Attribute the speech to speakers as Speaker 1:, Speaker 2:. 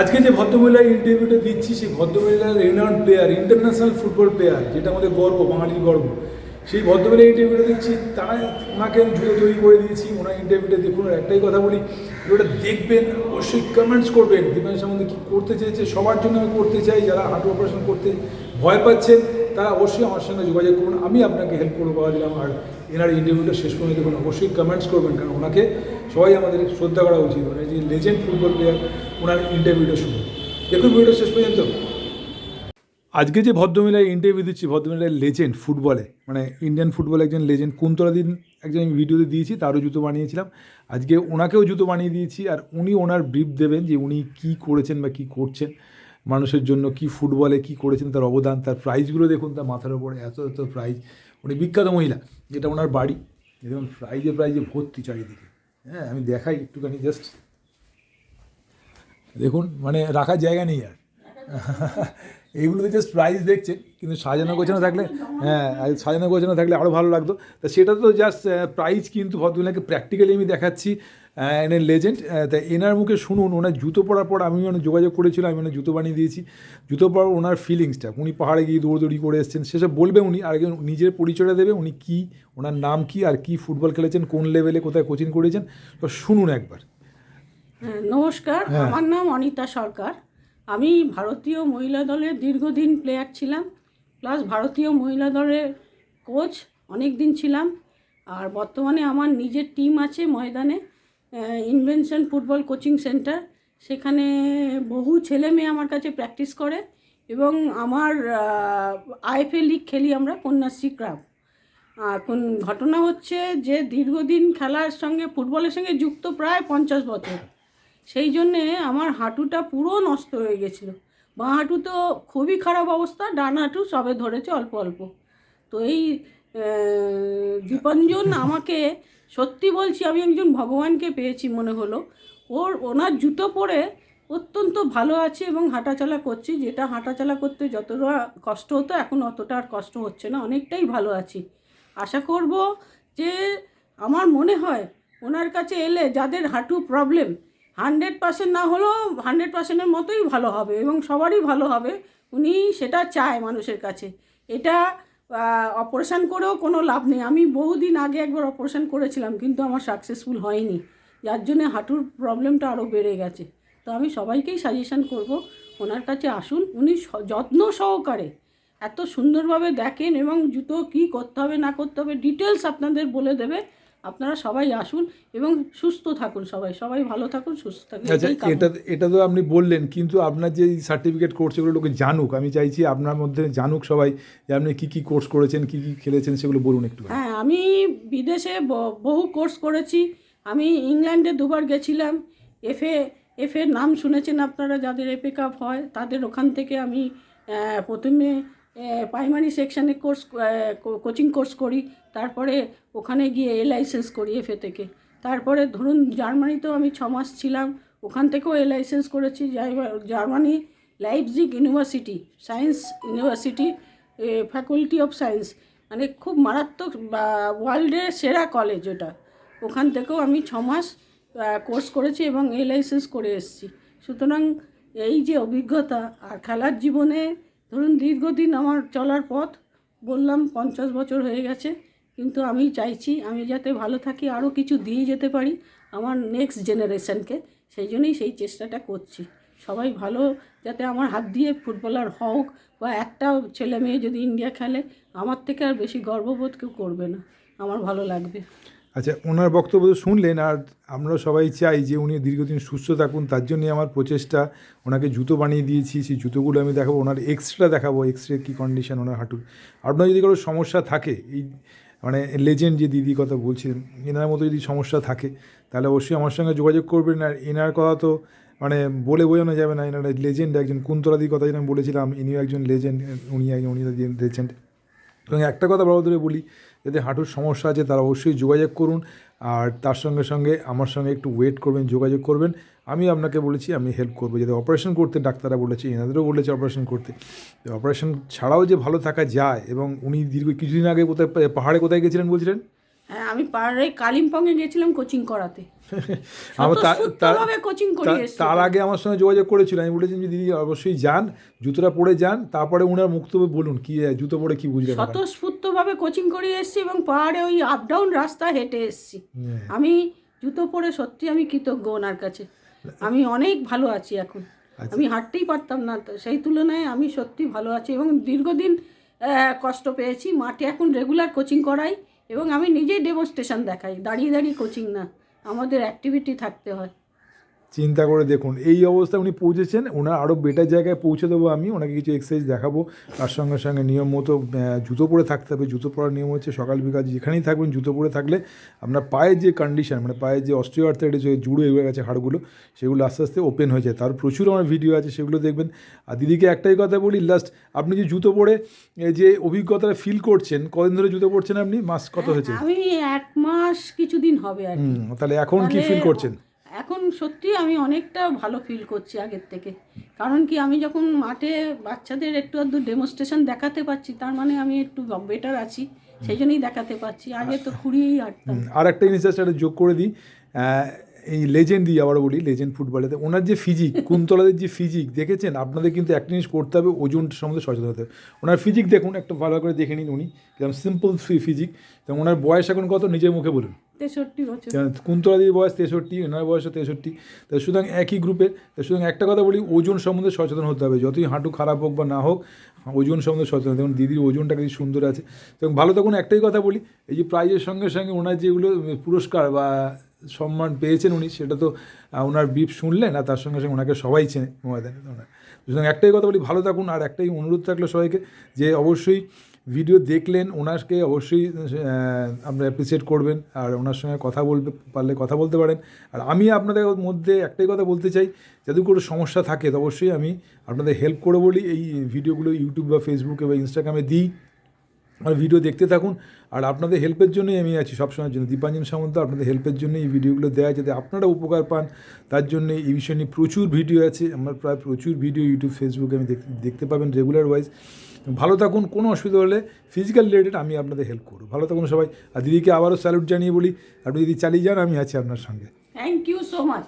Speaker 1: আজকে যে ভদ্রমহিলার ইন্টারভিউটা দিচ্ছি, সেই ভদ্রমহিলার renowned player international football player যেটা আমাদের গর্ব, বাঙালির গর্ব। সেই ভদ্রমহিলার ইন্টারভিউটা দিচ্ছি, তারা ওনাকে জুতো তৈরি করে দিয়েছি, ওনার ইন্টারভিউটা দেখুন একটাই কথা বলি, ওটা দেখবেন, অবশ্যই কমেন্টস করবেন দীপায়ন সম্বন্ধে কী করতে চেয়েছে, সবার জন্য আমি করতে চাই, যারা হার্ট অপারেশন করতে ভয় পাচ্ছেন, তারা অবশ্যই আমার সঙ্গে যোগাযোগ করুন, আমি আপনাকে হেল্প করব পাওয়া দিলাম, আর এনার ইন্টারভিউটা শেষ পর্যন্ত দেখুন, অবশ্যই কমেন্টস করবেন, কারণ ওনাকে সবাই আমাদের শ্রদ্ধা করা উচিত ওনার যে লেজেন্ড ফুটবল প্লেয়ার ওনার ইন্টারভিউটা শুনুন। দেখুন ভিডিওটা শেষ পর্যন্ত। আজকে যে ভদ্রমহিলার ইন্টারভিউ দিচ্ছি ভদ্রমহিলার লেজেন্ড ফুটবলে মানে ইন্ডিয়ান ফুটবলে একজন লেজেন্ড কুন্তলা দিন একজন আমি ভিডিওতে দিয়েছি, তারও জুতো বানিয়েছিলাম। আজকে ওনাকেও জুতো বানিয়ে দিয়েছি, আর উনি ওনার ব্রিফ দেবেন যে উনি কী করেছেন বা কী করছেন, মানুষের জন্য কি ফুটবলে কি করেছেন, তার অবদান, তার প্রাইজগুলো দেখুন, তার মাথার ওপরে এত এত প্রাইজ উনি বিখ্যাত মহিলা, যেটা ওনার বাড়ি দেখুন প্রাইজে প্রাইজে ভর্তি চারিদিকে। হ্যাঁ আমি দেখাই একটুখানি জাস্ট দেখুন মানে রাখার জায়গা নেই আর। এইগুলোতে জাস্ট প্রাইস দেখছেন, কিন্তু সাজানো গোছানো থাকলে হ্যাঁ সাজানো গোছানো থাকলে আরও ভালো লাগতো। তা সেটা তো জাস্ট প্রাইস কিন্তু ভদ্রমহিলাকে প্র্যাকটিক্যালি আমি দেখাচ্ছি এনার লেজেন্ড তা এনার মুখে শুনুন, ওনার জুতো পরার পর আমি মানে যোগাযোগ করেছিলাম, আমি ওনার জুতো বানিয়ে দিয়েছি। জুতো পরার ওনার ফিলিংসটা উনি পাহাড়ে গিয়ে দৌড়দৌড়ি করে এসেছেন, সেসব বলবে উনি, আর নিজের পরিচয়টা দেবে, উনি কী, ওনার নাম কী, আর কী ফুটবল খেলেছেন, কোন লেভেলে কোথায় কোচিং করেছেন, তো শুনুন একবার।
Speaker 2: নমস্কার
Speaker 1: হ্যাঁ।
Speaker 2: আমার নাম অনিতা সরকার। আমি ভারতীয় মহিলা দলের দীর্ঘদিন প্লেয়ার ছিলাম প্লাস ভারতীয় মহিলা দলের কোচ অনেক দিন ছিলাম। আর বর্তমানে আমার নিজের টিম আছে ময়দানে ইনভেনশন ফুটবল কোচিং সেন্টার সেখানে বহু ছেলে মেয়ে আমার কাছে প্র্যাকটিস করে এবং আমার আইএফএ লিগ খেলি আমরা কন্যাশ্রী ক্লাব এখন ঘটনা হচ্ছে যে দীর্ঘদিন খেলার সঙ্গে ফুটবলের সঙ্গে যুক্ত প্রায় পঞ্চাশ বছর। সেই জন্যে আমার হাঁটুটা পুরো নষ্ট হয়ে গেছিল। বাঁ হাঁটু তো খুবই খারাপ অবস্থা, ডান হাঁটু সবে ধরেছে অল্প অল্প। তো এই দীপঞ্জন আমাকে সত্যি বলছি, আমি একজন ভগবানকে পেয়েছি মনে হলো। ওর, ওনার জুতো পরে অত্যন্ত ভালো আছে এবং হাঁটাচলা করছি। যেটা হাঁটাচলা করতে যতটা কষ্ট হতো, এখন অতটা আর কষ্ট হচ্ছে না, অনেকটাই ভালো আছি। আশা করব যে, আমার মনে হয় ওনার কাছে এলে যাদের হাঁটু প্রবলেম হান্ড্রেড পার্সেন্ট না হলেও হান্ড্রেড পার্সেন্টের মতোই ভালো হবে এবং সবারই ভালো হবে। উনি সেটা চায় মানুষের কাছে। এটা অপারেশান করেও কোনো লাভ নেই। আমি বহুদিন আগে একবার অপারেশান করেছিলাম, কিন্তু আমার সাকসেসফুল হয়নি। যার জন্যে হাঁটুর প্রবলেমটা আরও বেড়ে গেছে। তো আমি সবাইকেই সাজেশন করব, ওনার কাছে আসুন। উনি যত্ন সহকারে এত সুন্দরভাবে দেখেন এবং জুতো কী করতে হবে, না করতে হবে ডিটেলস আপনাদের বলে দেবে। আপনারা সবাই আসুন এবং সুস্থ থাকুন সবাই। সবাই ভালো থাকুন সুস্থ থাকুন
Speaker 1: আচ্ছা এটা এটা তো আপনি বললেন কিন্তু আপনার যে সার্টিফিকেট কোর্স সেগুলো লোকে জানুক আমি চাইছি আপনার মধ্যে জানুক সবাই যে আপনি কী কী কোর্স করেছেন কী কী খেলেছেন সেগুলো বলুন একটু।
Speaker 2: হ্যাঁ আমি বিদেশে বহু কোর্স করেছি। আমি ইংল্যান্ডে দুবার গেছিলাম। এফে নাম শুনেছেন আপনারা যাদের এফএ কাপ হয় তাদের ওখান থেকে আমি প্রথমে প্রাইমারি সেকশানে কোর্স কোচিং কোর্স করি। তারপরে ওখানে গিয়ে এ লাইসেন্স করি এফএ থেকে তারপরে ধরুন জার্মানিতেও আমি ছ মাস ছিলাম, ওখান থেকেও এ লাইসেন্স করেছি। Germany, Leipzig university, science university faculty of science মানে খুব মারাত্মক ওয়ার্ল্ডের সেরা কলেজ ওটা। ওখান থেকেও আমি ছ মাস কোর্স করেছি এবং এ লাইসেন্স করে এসেছি। সুতরাং এই যে অভিজ্ঞতা আর খেলার জীবনে, ধরুন দীর্ঘদিন আমার চলার পথ, বললাম পঞ্চাশ বছর হয়ে গেছে। কিন্তু আমি চাইছি আমি যাতে ভালো থাকি আরও কিছু দিয়ে যেতে পারি আমার নেক্সট জেনারেশানকে সেই জন্যই সেই চেষ্টাটা করছি। সবাই ভালো যাতে আমার হাত দিয়ে ফুটবলার হোক বা একটা ছেলে মেয়ে যদি ইন্ডিয়া খেলে, আমার থেকে আর বেশি গর্ববোধ কেউ করবে না। আমার ভালো লাগবে।
Speaker 1: আচ্ছা ওনার বক্তব্য তো শুনলেন আর আমরা সবাই চাই যে উনি দীর্ঘদিন সুস্থ থাকুন, তার জন্যই আমার প্রচেষ্টা। ওনাকে জুতো বানিয়ে দিয়েছি, সেই জুতোগুলো আমি দেখাবো, ওনার এক্সট্রা দেখাবো এক্সরে কী কন্ডিশন ওনার হাঁটুর। আপনার যদি কোনো সমস্যা থাকে, এই মানে লেজেন্ড যে দিদি কথা বলছিলেন, এনার মতো যদি সমস্যা থাকে, তাহলে অবশ্যই আমার সঙ্গে যোগাযোগ করবেন। আর এনার কথা তো মানে বলে বোঝানো যাবে না, এনার লেজেন্ড একজন, কুন্তলাদির কথা যেন আমি বলেছিলাম, ইনিও একজন লেজেন্ড উনি একজন, উনি লেজেন্ড এবং একটা কথা বড় ধরে বলি যাদের হাঁটুর সমস্যা আছে তারা অবশ্যই যোগাযোগ করুন। আর তার সঙ্গে সঙ্গে আমার সঙ্গে একটু ওয়েট করবেন, যোগাযোগ করবেন। আমি আপনাকে বলেছি, আমি হেল্প করব। যাতে অপারেশন করতে ডাক্তাররা বলেছে, এনাদেরও বলেছে অপারেশন করতে। অপারেশন ছাড়াও যে ভালো থাকা যায় এবং উনি দীর্ঘ কিছুদিন আগে কোথায়, পাহাড়ে কোথায় গেছিলেন বলছিলেন?
Speaker 2: হ্যাঁ আমি পাহাড়ে কালিম্পংয়ে গেছিলাম কোচিং করাতে
Speaker 1: আমার
Speaker 2: কোচিং।
Speaker 1: তার আগে আমার সঙ্গে যোগাযোগ করেছিল আমি বলেছি যে দিদি অবশ্যই যান জুতোটা পরে যান তারপরে উনার মুক্তব্য বলুন কি জুতো পরে কি বুঝলেন?
Speaker 2: স্বতঃস্ফূর্তভাবে কোচিং করিয়ে এসেছি এবং পাহাড়ে ওই আপ ডাউন রাস্তা হেঁটে এসেছি
Speaker 1: হ্যাঁ।
Speaker 2: আমি জুতো পরে সত্যি আমি কৃতজ্ঞ ওনার কাছে আমি অনেক ভালো আছি এখন
Speaker 1: আচ্ছা।
Speaker 2: আমি হাঁটতেই পারতাম না সেই তুলনায় আমি সত্যি ভালো আছি এবং দীর্ঘদিন কষ্ট পেয়েছি মাঠে এখন রেগুলার কোচিং করাই এবং আমি নিজেই ডেমনস্ট্রেশন দেখাই। দাঁড়িয়ে দাঁড়িয়ে কোচিং না আমাদের অ্যাক্টিভিটি থাকতে হয়।
Speaker 1: চিন্তা করে দেখুন। এই অবস্থায় উনি পৌঁছেছেন ওনার আরও বেটার জায়গায় পৌঁছে দেবো আমি ওনাকে কিছু এক্সারসাইজ দেখাবো। তার সঙ্গে সঙ্গে নিয়ম মতো জুতো পরে থাকতে হবে। জুতো পরার নিয়ম হচ্ছে সকাল বিকাল যেখানেই থাকবেন জুতো পরে থাকলে আপনার পায়ের যে কন্ডিশন মানে পায়ের যে অস্ট্রিও আর্থাইটিস হয়ে জুড়ে হয়ে গেছে হাড়গুলো সেগুলো আস্তে আস্তে ওপেন হয়ে যায়। তার প্রচুর আমার ভিডিও আছে সেগুলো দেখবেন। আর দিদিকে একটাই কথা বলি লাস্ট আপনি যে জুতো পরে যে অভিজ্ঞতাটা ফিল করছেন কদিন ধরে জুতো পরছেন আপনি? মাস কত হয়েছে?
Speaker 2: আমি এক মাস কিছুদিন হবে
Speaker 1: তাহলে এখন কি ফিল করছেন?
Speaker 2: এখন সত্যি আমি অনেকটা ভালো ফিল করছি আগের থেকে। কারণ কি আমি যখন মাঠে বাচ্চাদের একটু আধটু ডেমনস্ট্রেশন দেখাতে পারছি তার মানে আমি একটু বেটার আছি সেই জন্যই দেখাতে পারছি। আগে তো খুঁড়িয়েই হাঁটতাম।
Speaker 1: আর একটা জিনিস যোগ করে দিই। এই লেজেন্ড দিই আবারও বলি লেজেন্ড ফুটবলেতে ওনার যে ফিজিক কুন্তলাদের যে ফিজিক দেখেছেন? আপনাদের কিন্তু একটা জিনিস করতে হবে ওজন সম্বন্ধে সচেতন হতে হবে। ওনার ফিজিক দেখুন একটা ভালো করে দেখে নিন উনি যেমন সিম্পল ফিজিক এবং ওনার বয়স এখন কত? নিজের মুখে বলুন।
Speaker 2: তেষট্টি বছর।
Speaker 1: যেমন কুন্তলা দিদির বয়স তেষট্টি ওনার বয়সও তেষট্টি। তো সুতরাং একই গ্রুপের তো সুতরাং একটা কথা বলি ওজন সম্বন্ধে সচেতন হতে হবে। যতই হাঁটু খারাপ হোক বা না হোক ওজন সম্বন্ধে সচেতন দেখুন দিদির ওজনটা কিন্তু সুন্দর আছে। এবং ভালো তখন একটাই কথা বলি এই যে প্রাইজের সঙ্গে সঙ্গে ওনার যেগুলো পুরস্কার বা সম্মান পেয়েছেন উনি, সেটা তো ওনার বিপ শুনলেন আর তার সঙ্গে সঙ্গে ওনাকে সবাই চেনে ময়দানে ওনার। সুতরাং একটাই কথা বলি, ভালো থাকুন। আর একটাই অনুরোধ থাকল সবাইকে যে অবশ্যই ভিডিও দেখলেন, ওনাকে অবশ্যই আপনারা অ্যাপ্রিসিয়েট করবেন আর ওনার সঙ্গে কথা বলতে পারলে কথা বলতে পারেন। আর আমি আপনাদের মধ্যে একটাই কথা বলতে চাই, যদি কোনো সমস্যা থাকে, তো অবশ্যই আমি আপনাদের হেল্প করে বলি। এই ভিডিওগুলো ইউটিউব বা ফেসবুকে বা ইনস্টাগ্রামে দিই। আর ভিডিও দেখতে থাকুন। আর আপনাদের হেল্পের জন্যই আমি আছি সবসময়ের জন্য। দীপাঞ্জন সামন্ত আপনাদের হেল্পের জন্য এই ভিডিওগুলো দেওয়া যাতে আপনারা উপকার পান তার জন্য এই বিষয় নিয়ে প্রচুর ভিডিও আছে। আমার প্রায় প্রচুর ভিডিও ইউটিউব ফেসবুকে আমি দেখ- দেখতে পাবেন রেগুলার ওয়াইজ ভালো থাকুন কোনো অসুবিধা হলে ফিজিক্যাল রিলেটেড আমি আপনাদের হেল্প করব। ভালো থাকুন সবাই। আর দিদিকে আবারও স্যালুট জানিয়ে বলি আপনি যদি চালিয়ে যান আমি আছি আপনার সঙ্গে।
Speaker 2: Thank you so much